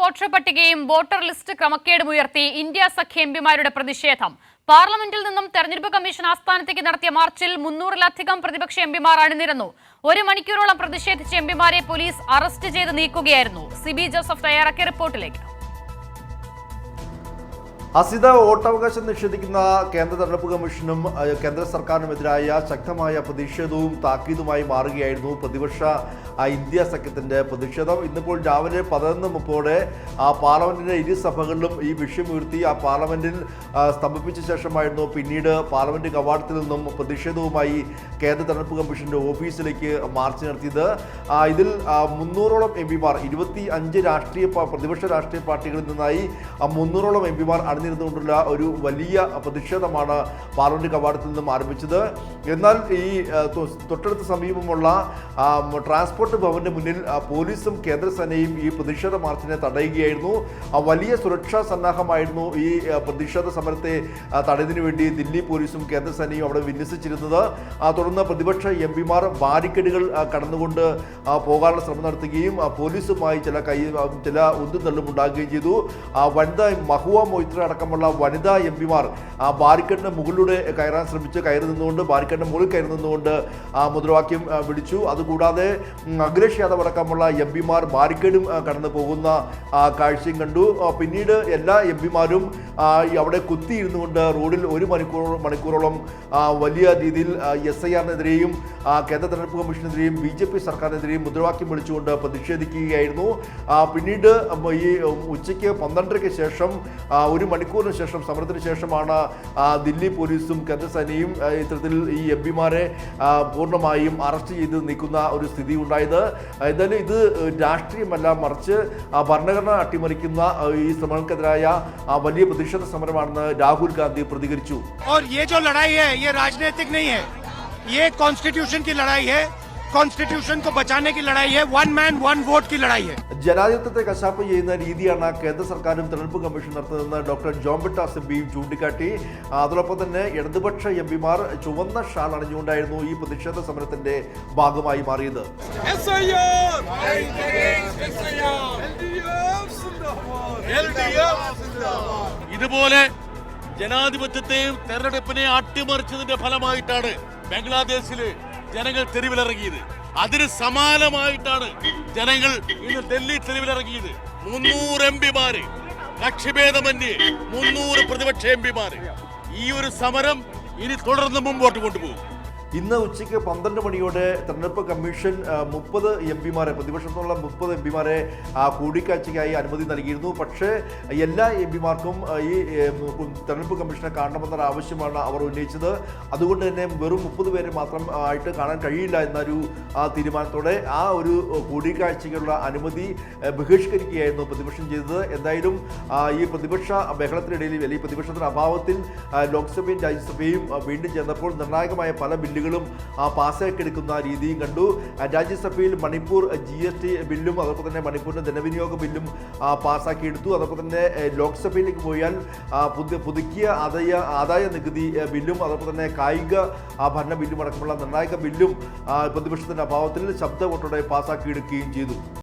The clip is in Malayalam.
വോട്ടർ പട്ടികയും വോട്ടർ ലിസ്റ്റ് ക്രമക്കേടും ഉയർത്തി ഇന്ത്യ സഖ്യ എംപിമാരുടെ പ്രതിഷേധം. പാർലമെന്റിൽ നിന്നും തെരഞ്ഞെടുപ്പ് കമ്മീഷൻ ആസ്ഥാനത്തേക്ക് നടത്തിയ മാർച്ചിൽ മുന്നൂറിലധികം പ്രതിപക്ഷ എംപിമാർ അണിനിരന്നു. ഒരു മണിക്കൂറോളം പ്രതിഷേധിച്ച എംപിമാരെ പോലീസ് അറസ്റ്റ് ചെയ്ത് നീക്കുകയായിരുന്നു. സിബി ജോസഫ് തയ്യാറാക്കിയ റിപ്പോർട്ടിലേക്ക്. അസിത വോട്ടവകാശം നിഷേധിക്കുന്ന കേന്ദ്ര തെരഞ്ഞെടുപ്പ് കമ്മീഷനും കേന്ദ്ര സർക്കാരിനുമെതിരായ ശക്തമായ പ്രതിഷേധവും താക്കീതുമായി മാറുകയായിരുന്നു പ്രതിപക്ഷ ഇന്ത്യ സഖ്യത്തിന്റെ പ്രതിഷേധം. ഇന്നിപ്പോൾ രാവിലെ പതിനൊന്ന് മുപ്പോടെ ആ പാർലമെന്റിന്റെ ഇരു സഭകളിലും ഈ വിഷയം ഉയർത്തി ആ പാർലമെന്റിൽ സ്തംഭിപ്പിച്ച ശേഷമായിരുന്നു പിന്നീട് പാർലമെന്റ് കവാടത്തിൽ നിന്നും പ്രതിഷേധവുമായി കേന്ദ്ര തെരഞ്ഞെടുപ്പ് കമ്മീഷന്റെ ഓഫീസിലേക്ക് മാർച്ച് നടത്തിയത്. ഇതിൽ മുന്നൂറോളം എം പിമാർ ഇരുപത്തി അഞ്ച് രാഷ്ട്രീയ പ്രതിപക്ഷ രാഷ്ട്രീയ പാർട്ടികളിൽ നിന്നായി മുന്നൂറോളം എം പിമാർ അണിനിരുന്നുകൊണ്ടുള്ള ഒരു വലിയ പ്രതിഷേധമാണ് പാർലമെന്റ് കവാടത്തിൽ നിന്നും ആരംഭിച്ചത്. എന്നാൽ ഈ തൊട്ടടുത്ത സമീപമുള്ള ട്രാൻസ്പോർട്ട് ഭവന്റെ മുന്നിൽ പോലീസും കേന്ദ്രസേനയും ഈ പ്രതിഷേധ മാർച്ചിനെ തടയുകയായിരുന്നു. വലിയ സുരക്ഷാ സന്നാഹമായിരുന്നു ഈ പ്രതിഷേധ സമരത്തെ തടയതിനു വേണ്ടി ദില്ലി പോലീസും കേന്ദ്രസേനയും അവിടെ വിന്യസിച്ചിരുന്നത്. തുടർന്ന് പ്രതിപക്ഷ എം പിമാർ ബാരിക്കേഡുകൾ കടന്നുകൊണ്ട് പോകാനുള്ള ശ്രമം നടത്തുകയും പോലീസുമായി ചില കൈ ചില ഉന്തും തള്ളും ഉണ്ടാകുകയും ചെയ്തു. വനിതാ മഹുവ മൊയ്ത്ര അടക്കമുള്ള വനിതാ എം പിമാർ ആ ബാരിക്കേഡിന് മുകളിലൂടെ കയറാൻ ശ്രമിച്ച് കയറി നിന്നുകൊണ്ട് ബാരിക്കേഡിന് മുകളിൽ കയറി നിന്നുകൊണ്ട് ആ മുദ്രാവാക്യം വിളിച്ചു. അതുകൂടാതെ അഖിലേഷ് യാദവ് അടക്കമുള്ള എം പിമാർ ബാരിക്കേഡും കടന്നു പോകുന്ന കാഴ്ചയും കണ്ടു. പിന്നീട് എല്ലാ എം പിമാരും അവിടെ കുത്തിയിരുന്നു കൊണ്ട് റോഡിൽ ഒരു മണിക്കൂർ മണിക്കൂറോളം വലിയ രീതിയിൽ എസ് ഐ ആറിനെതിരെയും കേന്ദ്ര തെരഞ്ഞെടുപ്പ് കമ്മീഷനെതിരെയും ബി ജെ പി സർക്കാരിനെതിരെയും മുദ്രാവാക്യം വിളിച്ചുകൊണ്ട് പ്രതിഷേധിക്കുകയായിരുന്നു. പിന്നീട് ഈ ഉച്ചയ്ക്ക് പന്ത്രണ്ടരയ്ക്ക് ശേഷം ഒരു ഒരു മണിക്കൂറിന് ശേഷം സമരത്തിന് ശേഷമാണ് ആ, ദില്ലി പോലീസും കേന്ദ്രസേനയും ആ, ഇത്തരത്തിൽ ഈ എം പിമാരെ പൂർണ്ണമായും അറസ്റ്റ് ചെയ്ത് നീക്കുന്ന ഒരു സ്ഥിതി ഉണ്ടായത് എന്തായാലും ഇത് രാഷ്ട്രീയമല്ല മറിച്ച് ആ, ഭരണഘടന അട്ടിമറിക്കുന്ന ആ, ഈ ശ്രമങ്ങൾക്കെതിരായ ആ, വലിയ പ്രതിഷേധ സമരമാണെന്ന് രാഹുൽ ഗാന്ധി പ്രതികരിച്ചു और ये जो लड़ाई है ये राजनीतिक नहीं है ये कॉन्स्टिट्यूशन की लड़ाई है കോൺസ്റ്റിറ്റ്യൂഷൻ ബച്ചാനെ കി ലഡായി വൺ മാൻ വൺ വോട്ട് കി ലഡായി ജനാധിപത്യത്തെ കശാപ്പ് ചെയ്യുന്ന രീതിയാണ് കേന്ദ്ര സർക്കാരും തെരഞ്ഞെടുപ്പ് കമ്മീഷൻ നടത്തുന്നതെന്ന് ഡോക്ടർ ജോൺ ബിട്ടാസ് എം പിയും ചൂണ്ടിക്കാട്ടി. അതോടൊപ്പം തന്നെ ഇടതുപക്ഷ എം പിമാർ ചുവന്ന ഷാൾ അണിഞ്ഞുകൊണ്ടായിരുന്നു ഈ പ്രതിഷേധ സമരത്തിന്റെ ഭാഗമായി മാറിയത്. ഇതുപോലെ ജനാധിപത്യത്തെയും തെരഞ്ഞെടുപ്പിനെ അട്ടിമറിച്ചതിന്റെ ഫലമായിട്ടാണ് ബംഗ്ലാദേശിൽ ജനങ്ങൾ തെരുവിലിറങ്ങിയത്. അതിന് സമാനമായിട്ടാണ് ജനങ്ങൾ ഇന്ന് ഡൽഹി തെരുവിലിറങ്ങിയത്. മുന്നൂറ് എം പിമാര് കക്ഷിഭേദമന്യേ മുന്നൂറ് പ്രതിപക്ഷ എം പിമാര്. ഈ ഒരു സമരം ഇനി തുടർന്ന് മുമ്പോട്ട് കൊണ്ടുപോകും. ഇന്ന് ഉച്ചയ്ക്ക് പന്ത്രണ്ട് മണിയോടെ തെരഞ്ഞെടുപ്പ് കമ്മീഷൻ മുപ്പത് എം പിമാരെ പ്രതിപക്ഷത്തുള്ള മുപ്പത് എം പിമാരെ കൂടിക്കാഴ്ചയ്ക്കായി അനുമതി നൽകിയിരുന്നു. പക്ഷേ എല്ലാ എം പിമാർക്കും ഈ തെരഞ്ഞെടുപ്പ് കമ്മീഷനെ കാണണമെന്നൊരു ആവശ്യമാണ് അവർ ഉന്നയിച്ചത്. അതുകൊണ്ട് തന്നെ വെറും മുപ്പത് പേരെ മാത്രം ആയിട്ട് കാണാൻ കഴിയില്ല എന്നൊരു തീരുമാനത്തോടെ ആ ഒരു കൂടിക്കാഴ്ചയ്ക്കുള്ള അനുമതി ബഹിഷ്കരിക്കുകയായിരുന്നു പ്രതിപക്ഷം ചെയ്തത്. എന്തായാലും ഈ പ്രതിപക്ഷ ബഹളത്തിനിടയിൽ അല്ലെങ്കിൽ പ്രതിപക്ഷത്തിന്റെ അഭാവത്തിൽ ലോക്സഭയും രാജ്യസഭയും വീണ്ടും ചേർന്നപ്പോൾ നിർണായകമായ പല ബില്ലുകളും പാസ്സാക്കി എടുക്കുന്ന രീതിയും കണ്ടു. രാജ്യസഭയിൽ മണിപ്പൂർ ജി എസ് ടി ബില്ലും അതോടൊപ്പം തന്നെ മണിപ്പൂരിന്റെ ധനവിനിയോഗ ബില്ലും പാസ്സാക്കിയെടുത്തു അതോടൊപ്പം തന്നെ ലോക്സഭയിലേക്ക് പോയാൽ പുതു പുതുക്കിയ ആദായ ആദായ നികുതി ബില്ലും അതോടൊപ്പം തന്നെ കായിക ഭരണ ബില്ലും അടക്കമുള്ള നിർണായക ബില്ലും പ്രതിപക്ഷത്തിന്റെ അഭാവത്തിൽ ശബ്ദ വോട്ടോടെ പാസ്സാക്കിയെടുക്കുകയും ചെയ്തു.